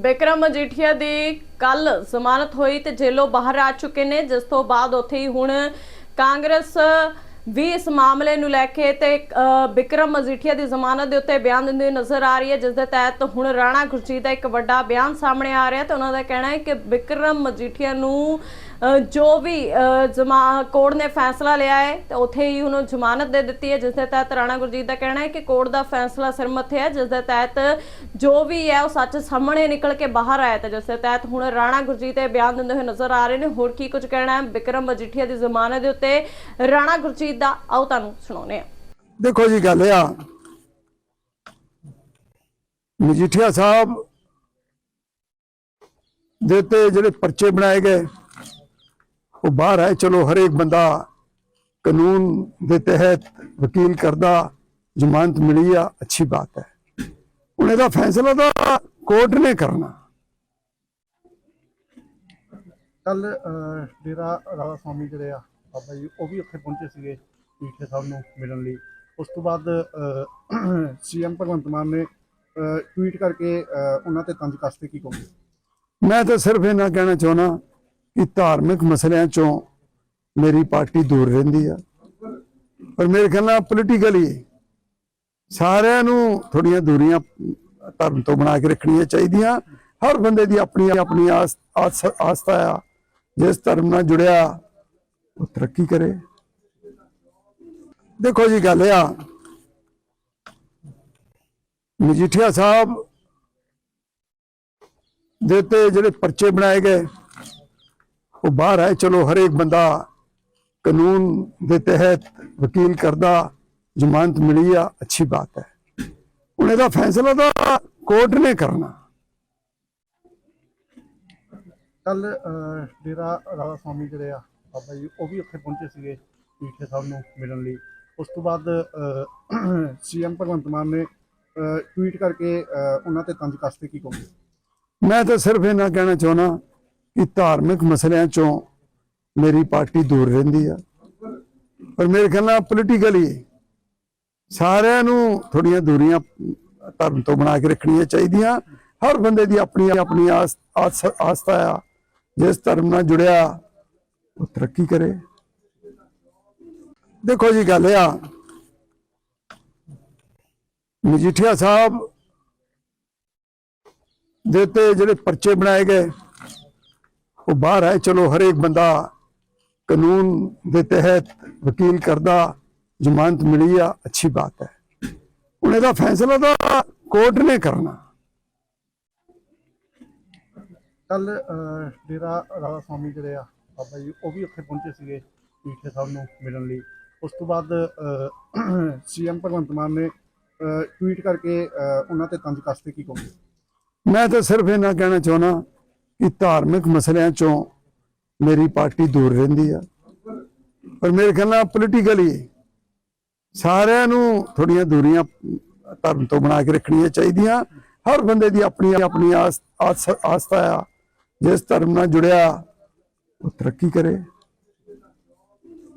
ਬਿਕਰਮ ਮਜੀਠੀਆ ਦੀ ਕੱਲ ਜ਼ਮਾਨਤ ਹੋਈ ਤੇ ਜੇਲੋਂ ਬਾਹਰ ਆ ਚੁੱਕੇ ਨੇ। ਜਿਸ ਤੋਂ ਬਾਅਦ ਉੱਥੇ ਹੀ ਹੁਣ ਕਾਂਗਰਸ ਵੀ ਇਸ ਮਾਮਲੇ ਨੂੰ ਲੈ ਕੇ ਤੇ ਅ, ਬਿਕਰਮ ਮਜੀਠੀਆ ਦੀ ਜ਼ਮਾਨਤ ਦੇ ਉੱਤੇ ਬਿਆਨ ਦਿੰਦੇ ਨਜ਼ਰ ਆ ਰਹੀ ਹੈ। ਜਿਸ ਦੇ ਤਹਿਤ ਹੁਣ ਰਾਣਾ ਗੁਰਜੀਤ ਦਾ ਇੱਕ ਵੱਡਾ ਬਿਆਨ ਸਾਹਮਣੇ ਆ ਰਿਹਾ ਤੇ ਉਹਨਾਂ ਦਾ ਕਹਿਣਾ ਹੈ ਕਿ ਬਿਕਰਮ ਮਜੀਠੀਆ ਨੂੰ ਜੋ ਵੀ ਜਮਾ ਕੋਰਟ ਨੇ ਫੈਸਲਾ ਲਿਆ ਹੈ, ਤੇ ਉੱਥੇ ਹੀ ਉਹਨੂੰ ਜ਼ਮਾਨਤ ਦੇ ਦਿੱਤੀ ਹੈ ਜਿਸ ਦੇ ਤਹਿਤ ਰਾਣਾ ਗੁਰਜੀਤ ਦਾ ਕਹਿਣਾ ਹੈ ਕਿ ਕੋਰਟ ਦਾ ਫੈਸਲਾ ਸਿਰਮਤ ਹੈ ਜਿਸ ਦੇ ਤਹਿਤ ਜੋ ਵੀ ਹੈ, ਉਹ ਸੱਚ ਸਾਹਮਣੇ ਨਿਕਲ ਕੇ ਬਾਹਰ ਆਇਆ ਤੇ ਜਿਸ ਦੇ ਤਹਿਤ ਹੁਣ ਰਾਣਾ ਗੁਰਜੀਤ ਇਹ ਬਿਆਨ ਦਿੰਦੇ ਹੋਏ ਨਜ਼ਰ ਆ ਰਹੇ ਨੇ। ਹੋਰ ਕੀ ਕੁਝ ਕਹਿਣਾ ਹੈ? ਬਿਕਰਮ ਮਜੀਠੀਆ ਦੀ ਜ਼ਮਾਨਤ ਦੇ ਉੱਤੇ ਰਾਣਾ ਗੁਰਜੀਤ ਦਾ ਆਓ ਤੁਹਾਨੂੰ ਸੁਣਾਉਂਦੇ ਆ ਦੇਖੋ ਜੀ, ਗੱਲ ਇਹ ਆ। ਮਜੀਠੀਆ ਸਾਹਿਬ ਦੇ ਤੇ ਜਿਹੜੇ ਪਰਚੇ ਬਣਾਏ ਗਏ ਉਹ ਬਾਹਰ ਆਏ ਚਲੋ ਹਰੇਕ ਬੰਦਾ ਕਾਨੂੰਨ ਦੇ ਤਹਿਤ ਵਕੀਲ ਕਰਦਾ ਜ਼ਮਾਨਤ ਮਿਲੀ ਆ ਅੱਛੀ ਬਾਤ ਹੈ। ਹੁਣ ਇਹਦਾ ਫੈਸਲਾ ਤਾਂ ਕੋਰਟ ਨੇ ਕਰਨਾ ਕੱਲ ਡੇਰਾ ਰਾਧਾ ਸਵਾਮੀ ਜਿਹੜੇ ਆ ਬਾਬਾ ਜੀ ਉਹ ਵੀ ਉੱਥੇ ਪਹੁੰਚੇ ਸੀਗੇ ਪੀਠੇ ਸਾਹਿਬ ਨੂੰ ਮਿਲਣ ਲਈ। ਉਸ ਤੋਂ ਬਾਅਦ ਸੀਐਮ ਭਗਵੰਤ ਮਾਨ ਨੇ ਟਵੀਟ ਕਰਕੇ ਉਹਨਾਂ ਤੇ ਤੰਜ ਕੱਸਦੇ ਕੀ ਕਹੋਗੇ? ਮੈਂ ਤਾਂ ਸਿਰਫ ਇਹਨਾਂ ਕਹਿਣਾ ਚਾਹੁੰਦਾ ਕਿ ਧਾਰਮਿਕ ਮਸਲਿਆਂ ਚੋਂ ਮੇਰੀ ਪਾਰਟੀ ਦੂਰ ਰਹਿੰਦੀ ਆ। ਪਰ ਮੇਰੇ ਖਿਆਲ ਨਾਲ ਪੋਲੀਟੀਕਲੀ ਸਾਰਿਆਂ ਨੂੰ ਥੋੜੀਆਂ ਦੂਰੀਆਂ ਧਰਮ ਤੋਂ ਬਣਾ ਕੇ ਰੱਖਣੀਆਂ ਚਾਹੀਦੀਆਂ। ਹਰ ਬੰਦੇ ਦੀ ਆਪਣੀ ਆਪਣੀ ਆਸ- ਆਸ- ਆਸਥਾ ਆ। ਜਿਸ ਧਰਮ ਨਾਲ ਜੁੜਿਆ, ਉਹ ਤਰੱਕੀ ਕਰੇ। ਦੇਖੋ ਜੀ ਗੱਲ ਆ। ਮਜੀਠੀਆ ਸਾਹਿਬ ਦੇ ਤੇ ਜਿਹੜੇ ਪਰਚੇ ਬਣਾਏ ਗਏ ਉਹ ਬਾਹਰ ਆਏ ਚਲੋ ਹਰੇਕ ਬੰਦਾ ਕਾਨੂੰਨ ਦੇ ਤਹਿਤ ਵਕੀਲ ਕਰਦਾ ਜ਼ਮਾਨਤ ਮਿਲੀ ਆ ਅੱਛੀ ਬਾਤ ਹੈ। ਹੁਣ ਇਹਦਾ ਫੈਸਲਾ ਤਾਂ ਕੋਰਟ ਨੇ ਕਰਨਾ ਕੱਲ ਡੇਰਾ ਰਾਧਾ ਸਵਾਮੀ ਜਿਹੜੇ ਆ ਬਾਬਾ ਜੀ ਉਹ ਵੀ ਉੱਥੇ ਪਹੁੰਚੇ ਸੀਗੇ ਪੀਠੇ ਸਾਹਿਬ ਨੂੰ ਮਿਲਣ ਲਈ। ਉਸ ਤੋਂ ਬਾਅਦ ਸੀਐਮ ਭਗਵੰਤ ਮਾਨ ਨੇ ਟਵੀਟ ਕਰਕੇ ਉਹਨਾਂ ਤੇ ਤੰਜ ਕੱਸਦੇ ਕੀ ਕਹੋਗੇ? ਮੈਂ ਤਾਂ ਸਿਰਫ ਇਹਨਾਂ ਕਹਿਣਾ ਚਾਹੁੰਦਾ ਕਿ ਧਾਰਮਿਕ ਮਸਲਿਆਂ ਚੋਂ ਮੇਰੀ ਪਾਰਟੀ ਦੂਰ ਰਹਿੰਦੀ ਆ। ਪਰ ਮੇਰੇ ਖਿਆਲ ਨਾਲ ਪੋਲੀਟੀਕਲੀ ਸਾਰਿਆਂ ਨੂੰ ਥੋੜੀਆਂ ਦੂਰੀਆਂ ਧਰਮ ਤੋਂ ਬਣਾ ਕੇ ਰੱਖਣੀਆਂ ਚਾਹੀਦੀਆਂ। ਹਰ ਬੰਦੇ ਦੀ ਆਪਣੀ ਆਪਣੀ ਆਸ- ਆਸ- ਆਸਥਾ ਆ। ਜਿਸ ਧਰਮ ਨਾਲ ਜੁੜਿਆ, ਉਹ ਤਰੱਕੀ ਕਰੇ। ਦੇਖੋ ਜੀ ਗੱਲ ਆ, ਮਜੀਠੀਆ ਸਾਹਿਬ ਦੇ ਤੇ ਜਿਹੜੇ ਪਰਚੇ ਬਣਾਏ ਗਏ ਉਹ ਬਾਹਰ ਆਏ ਚਲੋ ਹਰੇਕ ਬੰਦਾ ਕਾਨੂੰਨ ਦੇ ਤਹਿਤ ਵਕੀਲ ਕਰਦਾ ਜ਼ਮਾਨਤ ਮਿਲੀ ਆ ਅੱਛੀ ਬਾਤ ਹੈ। ਹੁਣ ਇਹਦਾ ਫੈਸਲਾ ਤਾਂ ਕੋਰਟ ਨੇ ਕਰਨਾ। ਕੱਲ ਡੇਰਾ ਰਾਧਾ ਸਵਾਮੀ ਜਿਹੜੇ ਆ ਬਾਬਾ ਜੀ ਉਹ ਵੀ ਉੱਥੇ ਪਹੁੰਚੇ ਸੀਗੇ ਪੀਠੇ ਸਾਹਿਬ ਨੂੰ ਮਿਲਣ ਲਈ। ਉਸ ਤੋਂ ਬਾਅਦ ਸੀਐਮ ਭਗਵੰਤ ਮਾਨ ਨੇ ਟਵੀਟ ਕਰਕੇ ਉਹਨਾਂ ਤੇ ਤੰਜ ਕੱਸਦੇ ਕੀ ਕਹੋਗੇ? ਮੈਂ ਤਾਂ ਸਿਰਫ ਇਹਨਾਂ ਕਹਿਣਾ ਚਾਹੁੰਦਾ ਕਿ ਧਾਰਮਿਕ ਮਸਲਿਆਂ ਚੋਂ ਮੇਰੀ ਪਾਰਟੀ ਦੂਰ ਰਹਿੰਦੀ ਆ। ਪਰ ਮੇਰੇ ਖਿਆਲ ਨਾਲ ਪੋਲੀਟੀਕਲੀ ਸਾਰਿਆਂ ਨੂੰ ਥੋੜੀਆਂ ਦੂਰੀਆਂ ਧਰਮ ਤੋਂ ਬਣਾ ਕੇ ਰੱਖਣੀਆਂ ਚਾਹੀਦੀਆਂ। ਹਰ ਬੰਦੇ ਦੀ ਆਪਣੀ ਆਪਣੀ ਆਸ- ਆਸ- ਆਸਥਾ ਆ। ਜਿਸ ਧਰਮ ਨਾਲ ਜੁੜਿਆ, ਉਹ ਤਰੱਕੀ ਕਰੇ।